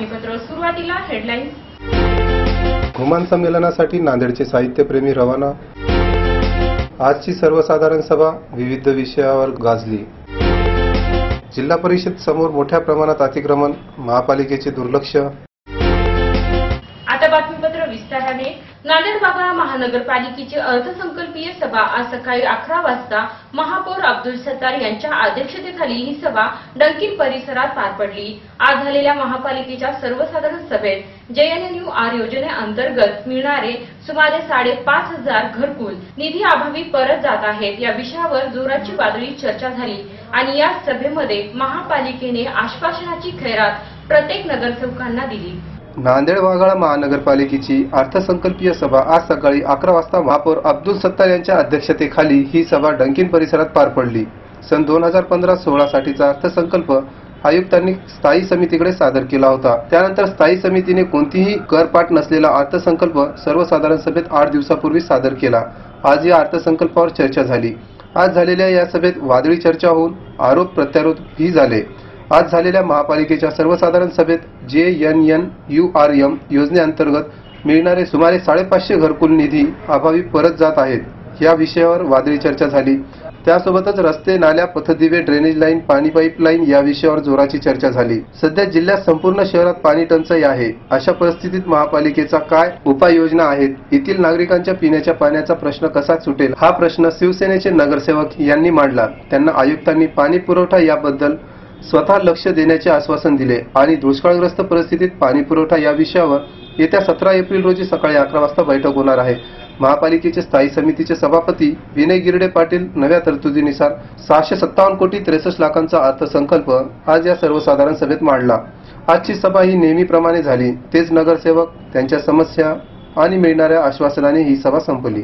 बातमीपत्र सुरुवातीला हेडलाईन्स घुमान संमेलनासाठी नांदेडचे साहित्यप्रेमी रवाना. आजची सर्वसाधारण सभा विविध विषयावर गाजली. जिल्हा परिषद समोर मोठ्या प्रमाणात अतिक्रमण महापालिकेचे दुर्लक्ष. आता बातमीपत्र विस्ताराने. नांदेड बाबा महानगरपालिकेची अर्थसंकल्पीय सभा आज सकाळी अकरा वाजता महापौर अब्दुल सत्तार यांच्या अध्यक्षतेखाली ही सभा डंकिन परिसरात पार पडली. आज झालेल्या महापालिकेच्या सर्वसाधारण सभेत जेएनएनयू आर योजनेअंतर्गत मिळणारे सुमारे साडेपाच हजार घरकुल निधी अभावी परत जात आहेत या विषयावर जोराची वादळी चर्चा झाली आणि या सभेमध्ये महापालिकेने आश्वासनाची खैरात प्रत्येक नगरसेवकांना दिली. नांदेड वाघाळा महानगरपालिकेची अर्थसंकल्पीय सभा आज सकाळी अकरा वाजता महापौर अब्दुल सत्तार यांच्या अध्यक्षतेखाली ही सभा डंकीन परिसरात पार पडली. सन दोन हजार पंधरा सोळा साठीचा अर्थसंकल्प आयुक्तांनी स्थायी समितीकडे सादर केला होता. त्यानंतर स्थायी समितीने कोणतीही करपाठ नसलेला अर्थसंकल्प सर्वसाधारण सभेत आठ दिवसापूर्वी सादर केला. आज या अर्थसंकल्पावर चर्चा झाली. आज झालेल्या या सभेत वादळी चर्चा होऊन आरोप प्रत्यारोप ही झाले. आज झालेल्या महापालिकेच्या सर्वसाधारण सभेत J N N U R M योजनेअंतर्गत मिळणारे सुमारे साडेपाचशे घरकुल निधी अभावी परत जात आहेत. या विषयावर वादळी चर्चा झाली. त्यासोबतच रस्ते नाल्या पथदिवे ड्रेनेज लाईन पाणी पाईपलाईन या विषयावर जोराची चर्चा झाली. सध्या जिल्ह्यात संपूर्ण शहरात पाणी टंचाई आहे. अशा परिस्थितीत महापालिकेचा काय उपाययोजना आहेत? येथील नागरिकांच्या पिण्याच्या पाण्याचा प्रश्न कसा सुटेल? हा प्रश्न शिवसेनेचे नगरसेवक यांनी मांडला. त्यांना आयुक्तांनी पाणी पुरवठा याबद्दल स्वतः लक्ष देण्याचे आश्वासन दिले आणि दुष्काळग्रस्त परिस्थितीत पाणी पुरवठा या विषयावर येत्या सतरा एप्रिल रोजी सकाळी अकरा वाजता बैठक होणार आहे. महापालिकेचे स्थायी समितीचे सभापती विनय गिरडे पाटील नव्या तरतुदीनुसार सहाशे सत्तावन्न कोटी त्रेसष्ट लाखांचा अर्थसंकल्प आज या सर्वसाधारण सभेत मांडला. आजची सभा ही नेहमीप्रमाणे झाली. तेच नगरसेवक त्यांच्या समस्या आणि मिळणाऱ्या आश्वासनाने ही सभा संपली.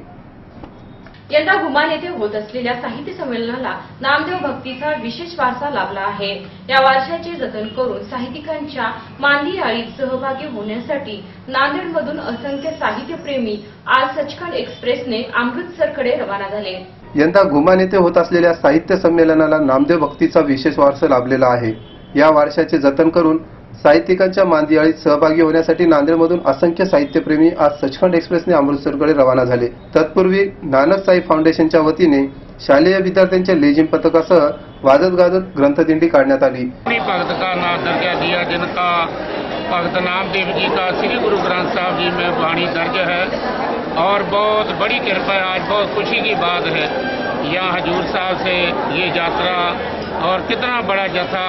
यंदा गुमान येथे होत असलेल्या साहित्य संमेलनाला नामदेव भक्तीचा विशेष वारसा लाभला आहे. या वारशाचे जतन करून साहित्यिकांच्या मांदी आळीत सहभागी होण्यासाठी नांदेडमधून असंख्य साहित्यप्रेमी आज सचखंड एक्सप्रेसने अमृतसरकडे रवाना झाले. यंदा घुमान येथे होत असलेल्या साहित्य संमेलनाला नामदेव भक्तीचा विशेष वारसा लाभलेला आहे. या वारशाचे जतन करून साहित्यिकांच्या मांदियाळीत सहभागी होण्यासाठी नांदेडमधून असंख्य साहित्यप्रेमी आज सचखंड एक्सप्रेसने अमृतसरकडे रवाना झाले. तत्पूर्वी नानक साई फाउंडेशनच्या वतीने शालेय विद्यार्थ्यांच्या लेझिम पथकासह वाजत गाजत ग्रंथदिंडी काढण्यात आली. भगत का नाम दर्जा दिया जिनका नामदेव जी का श्री गुरु ग्रंथ साहब जी में वाणी दर्ज है। और बहुत बड़ी कृपा है आज बहुत खुशी की बात है। यहाँ हजूर साहब से ये यात्रा और कितना बड़ा जथा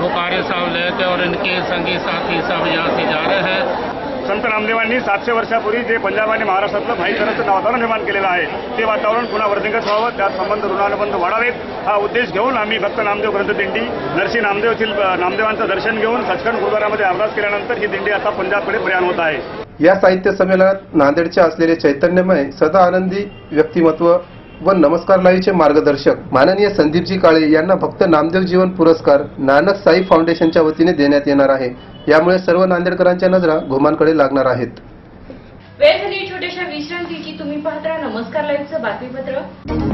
बुखारे साहब लेते और इनके संगी साथी सब यहाँ से जा रहे हैं। संत नामदेवांनी सातशे वर्षापूर्वी जे पंजाब आणि महाराष्ट्रातलं भाईचाराचं वातावरण निर्माण केलेलं आहे ते वातावरण पुन्हा वर्धिंगत व्हावं त्यात संबंध ऋणानुबंध वाढावेत हा उद्देश घेऊन आम्ही भक्त नामदेव ग्रंथ दिंडी नरसी नामदेव येथील अ, नामदेवांचं दर्शन घेऊन सचखंड गुरुद्वारामध्ये अरदास केल्यानंतर ही दिंडी आता पंजाबकडे प्रयाण होत आहे. या साहित्य संमेलनात नांदेडचे असलेले चैतन्यमय सदा आनंदी व्यक्तिमत्व व नमस्कार लाईचे मार्गदर्शक माननीय संदीपजी काळे यांना भक्त नामदेव जीवन पुरस्कार नानक साई फाउंडेशनच्या वतीने देण्यात येणार आहे. यामुळे सर्व नांदेडकरांच्या नजरा घुमांकडे लागणार आहेत. वेळ झाली छोट्याशा विश्रांतीची. तुम्ही पाहता नमस्कार लाईव्हचं बातमीपत्र.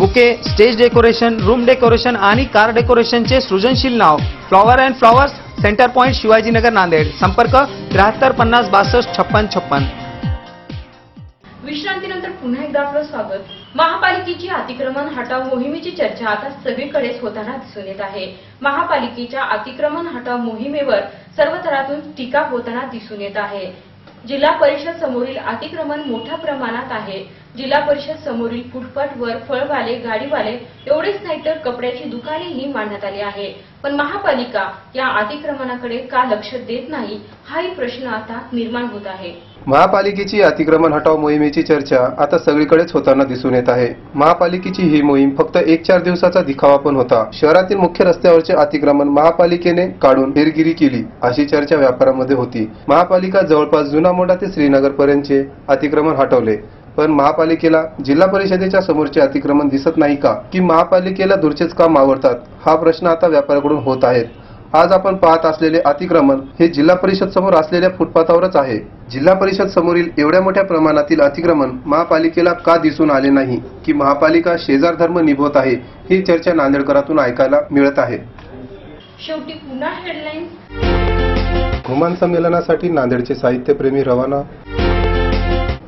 bouquet stage decoration room decoration आणि कार डेकोरेशनचे सृजनशील नाव. Flower and flowers centre point Shivajinagar Nanded. संपर्क त्र्याहत्तर पन्नास बासष्ट छप्पन छप्पन. विश्रांतीनंतर पुन्हा एकदा आपलं स्वागत. महापालिकेची अतिक्रमण हटाव मोहिमेची चर्चा आता सगळीकडेच होताना दिसून येत आहे. महापालिकेच्या अतिक्रमण हटाव मोहिमेवर सर्व थरातून टीका होताना दिसून येत आहे. जिल्हा परिषद समोरील अतिक्रमण मोठ्या प्रमाणात आहे. जिल्हा परिषद समोरील फुटपाथ वर फळवाले गाडीवाले एवढेच नाही तर कपड्याची दुकानेही मांडण्यात आली आहे. पण महापालिका या अतिक्रमणाकडे का लक्ष देत नाही हाही प्रश्न आता निर्माण होत आहे. महापालिकेची अतिक्रमण हटाव मोहिमेची चर्चा आता सगळीकडेच होताना दिसून येत आहे. महापालिकेची ही मोहीम फक्त एक चार दिवसाचा दिखावा पण होता. शहरातील मुख्य रस्त्यावरचे अतिक्रमण महापालिकेने काढून हेरगिरी केली अशी चर्चा व्यापारामध्ये होती. महापालिका जवळपास जुना मोंढा ते श्रीनगर पर्यंतचे अतिक्रमण हटवले. पण महापालिकेला जिल्हा परिषदेच्या समोरचे अतिक्रमण दिसत नाही का? की महापालिकेला दूरचेच काम आवडतात? हा प्रश्न आता व्यापाऱ्याकडून होत आहेत. आज आपण पाहत असलेले अतिक्रमण हे जिल्हा परिषद समोर असलेल्या फुटपाथावरच आहे. जिल्हा परिषद समोरील एवढ्या मोठ्या प्रमाणातील अतिक्रमण महापालिकेला का दिसून आले नाही? की महापालिका शेजार धर्म निभवत आहे? ही चर्चा नांदेडकरातून ऐकायला मिळत आहे. शेवटी पुन्हा हेडलाईन्स घुमान संमेलनासाठी नांदेडचे साहित्यप्रेमी रवाना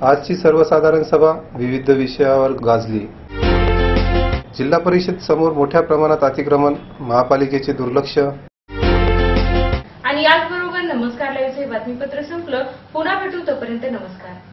आजची सर्वसाधारण सभा विविध विषयावर गाजली. जिल्हा परिषद समोर मोठ्या प्रमाणात अतिक्रमण महापालिकेचे दुर्लक्ष. आणि याचबरोबर नमस्कार लाईव्हचे बातमीपत्र संपलं. पुन्हा भेटू तोपर्यंत नमस्कार.